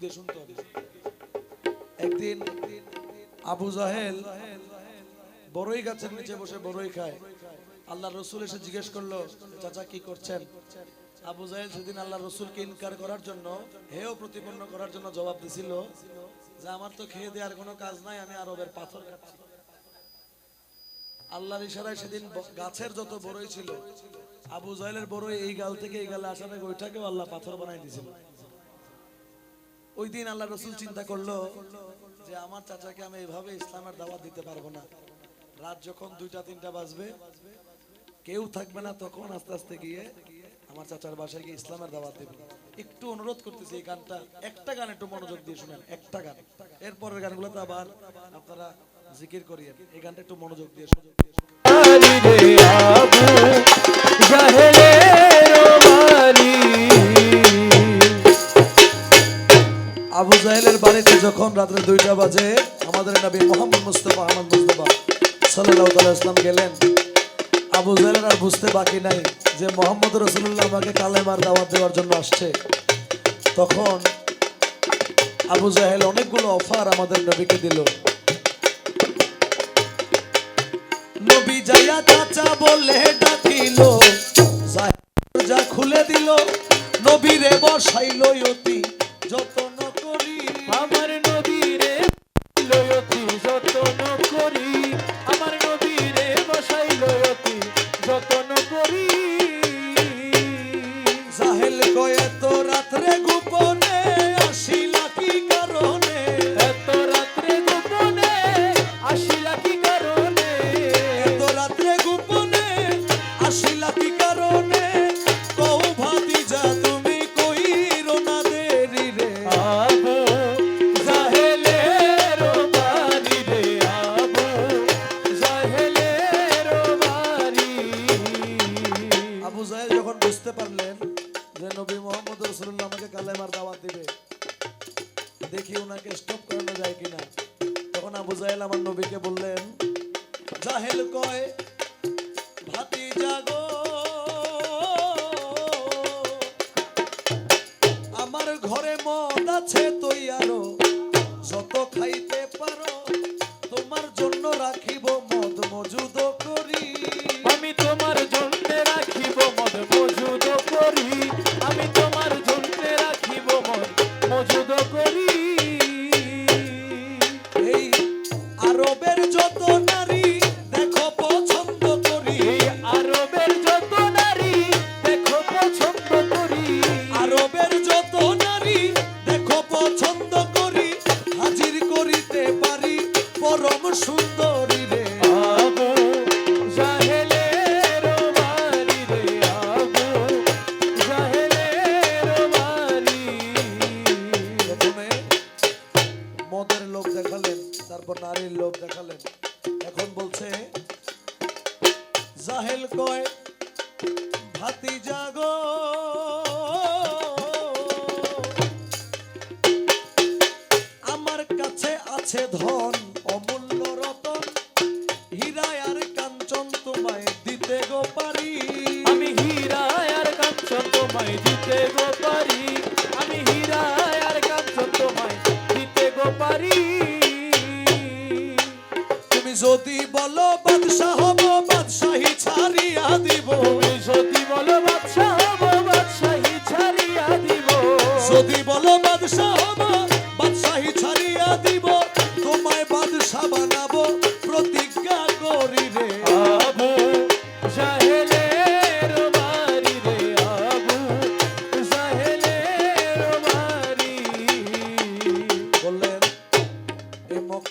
দিয়ে শুনতে হবে। একদিন আবু জাহেল বড়ই গাছের নিচে বসে বড়ই খায়। আল্লাহ রসুল এসে জিজ্ঞেস করল, চাচা, কি করছেন? আবু জাহেল সেদিন আল্লাহ রসুলকে ইনকার করার জন্য, হেয় প্রতিপন্ন করার জন্য জবাব দিছিল যে, আমার তো খেয়ে দেওয়ার কোনো কাজ নাই, আমি আরবের পাথর খাচ্ছি আল্লাহর ইশারায় সেদিন গাছের যত বড়ই ছিল, আবু জাহেলের বড়ই এই গাল থেকে এই গালে আগে ওইটাকেও আল্লাহ পাথর বানাই দিয়েছিল। ওই দিন আল্লাহ রসুল চিন্তা করল যে আমার চাচাকে আমি এইভাবে ইসলামের দাওয়াত দিতে পারব না। রাত যখন দুইটা তিনটা বাজবে কেউ থাকবে না তখন আস্তে আস্তে গিয়ে আমার চাচার বাসায় গিয়ে ইসলামের দাওয়াত দেবে। একটু অনুরোধ করতেছি এই গানটা একটা গান একটু মনোযোগ দিয়ে শুনেন একটা গান। এরপরের গানগুলো তো আবার আপনারা জিকির করিয়েন। এই গানটা একটু মনোযোগ দিয়ে শুনুন। রে আবু জাহেলের বাড়িতে যখন রাত্রে দুইটা বাজে, আমাদের নবী মোহাম্মদ মুস্তফা, আহমদ মুস্তফা সাল্লাহ ইসলাম গেলেন। আবু জাহেলের আর বুঝতে বাকি নাই যে মোহাম্মদ রসুল্লাহ আমাকে কালেমার দাওয়াত দেওয়ার জন্য আসছে। তখন আবু জাহেল অনেকগুলো অফার আমাদের নবীকে দিল। নবী যাইয়া চাচা বলে ডাকিল যা খুলে দিল, নবীরে বসাইল অতি যতন দেখি ওনাকে স্টপ করানো যায় কিনা। তখন আবু জাহেল আমার নবীকে বললেন, জাহেল কয়, ভাতি জাগো। আমার ঘরে মদ আছে তৈয়ারো লোক দেখালেন, তারপর নারীর লোভ দেখালেন। এখন বলছে, জাহেল কয় ভাতি জাগ আমার কাছে আছে ধন যদি বলো বাদশাহ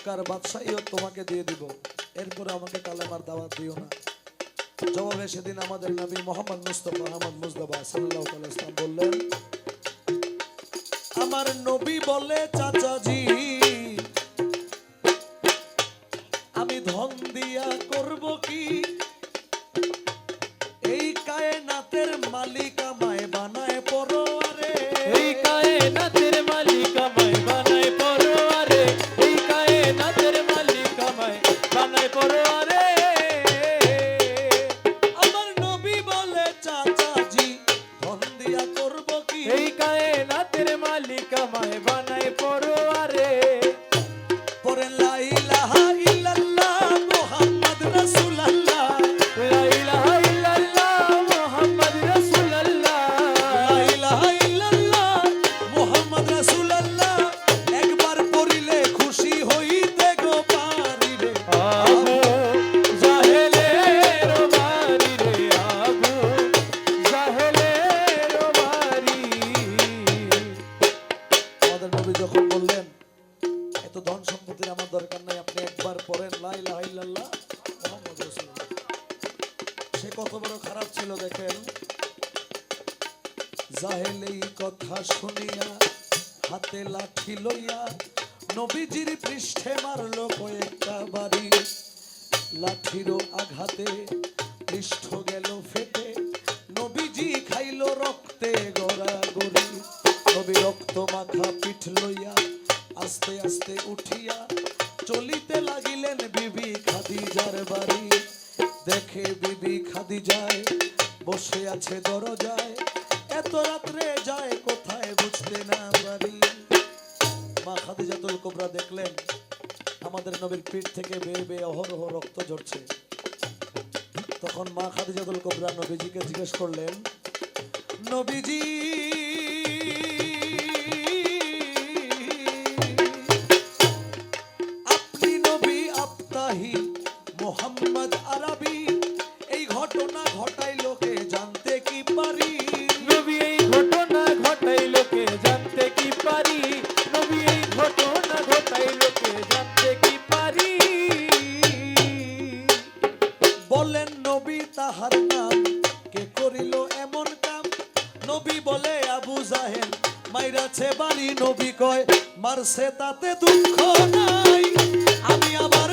মক্কার বাদশাহীও তোমাকে দিয়ে দিব। এরপরে আমাকে কালেমার দাওয়াত দিও না। জবাবে সেদিন আমাদের নবী মোহাম্মদ মুস্তফা আহমদ মুজদাবা সাল্লাহ ইসলাম বললেন, আমার নবী বলে, চাচাজি, আমি ধন দিয়া করব কি? এই কায়নাতের মালিক চাচাজি আমাদের নবী যখন বললেন, এত ধন সম্পত্তির আমার দরকার নাই, আপনি একবার পড়েন, লা ইলাহা ইল্লাল্লাহ সে কত বড় খারাপ ছিল, দেখেন। জাহেল এই কথা শুনিয়া, হাতে লাঠি লইয়া, নবীজির পৃষ্ঠে মারলো কয়েকটা বাড়ি। লাঠিরও আঘাতে পৃষ্ঠ গেল ফেটে, নবীজি খাইল রক্তে গড়াগড়ি। নবী রক্ত পিঠ লইয়া আস্তে আস্তে উঠিয়া চলিতে লাগিলেন বিবি খাদিজার বাড়ি। দেখে বিবি খাদিজায় বসে আছে দরজায়, এত রাত্রে যায় কোথায় বুঝতে না পারি। মা খাদিজাতুল কোবরা দেখলেন, আমাদের নবীর পিঠ থেকে বেয়ে বেয়ে অহরহ রক্ত ঝরছে। তখন মা খাদিজাতুল কোবরা নবীজিকে জিজ্ঞেস করলেন, নবীজি নবী কয় মারছে তাতে দুঃখ নাই। আমি আবার